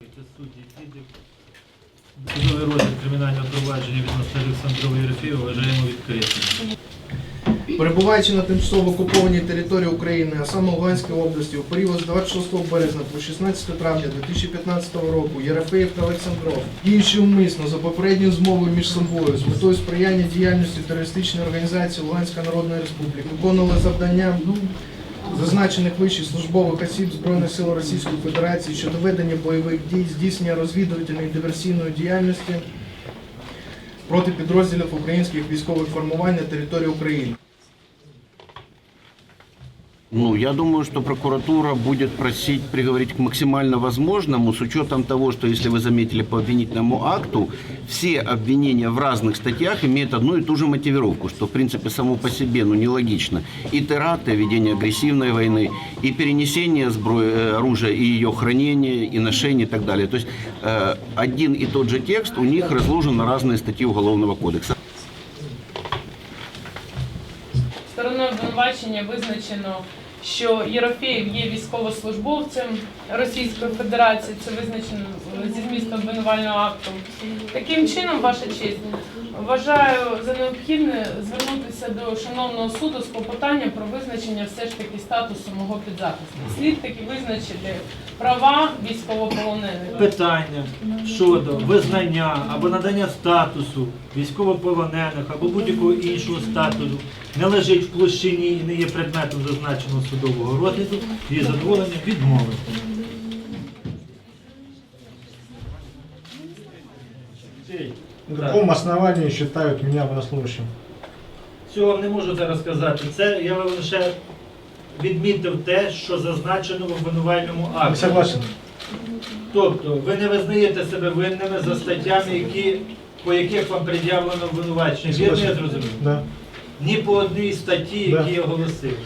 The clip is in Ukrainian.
Це. Судовий розгляд кримінального провадження відносно Олександрової Єрофєєва вважаємо відкритим. Перебуваючи на тимчасово окупованій території України, а саме Луганської області, у період з 26 березня по 16 травня 2015 року Єрофеєв та Олександров, діючи умисно за попередньою змовою між собою з метою сприяння діяльності терористичної організації Луганська Народної Республіки, виконували завдання зазначених вище службових осіб Збройних сил Російської Федерації щодо ведення бойових дій, здійснення розвідувальної диверсійної діяльності проти підрозділів українських військових формувань на території України. Ну, я думаю, что прокуратура будет просить приговорить к максимально возможному, с учетом того, что, если вы заметили по обвинительному акту, все обвинения в разных статьях имеют одну и ту же мотивировку, что, в принципе, само по себе, ну, нелогично. И теракты, ведение агрессивной войны, и перенесение зброи, э, оружия, и ее хранение, и ношение, и так далее. То есть э, один и тот же текст у них разложен на разные статьи Уголовного кодекса. Стороною обвинувачення визначено, що Єрофеєв є військовослужбовцем Російської Федерації. Це визначено зі змісту обвинувального акту. Таким чином, ваша честь, вважаю за необхідне звернутися до шановного суду з клопотанням про визначення все ж таки статусу мого підзахисника. Слід таки визначити права військовополонених. Питання щодо визнання або надання статусу військовополонених або будь-якого іншого статусу не лежить в площині і не є предметом зазначеного судового розгляду, її задоволення відмовити. На каком основании считают меня военнослужащим? Цього не можу зараз сказати. Це я вам лише відмітив те, що зазначено в обвинувальному Не акті. согласен. Тобто ви не визнаєте себе винними за статтями, які, по яких вам пред'явлено обвинувачення. Вірно, я зрозумів? Да. Ні по одній статті, які я оголосив.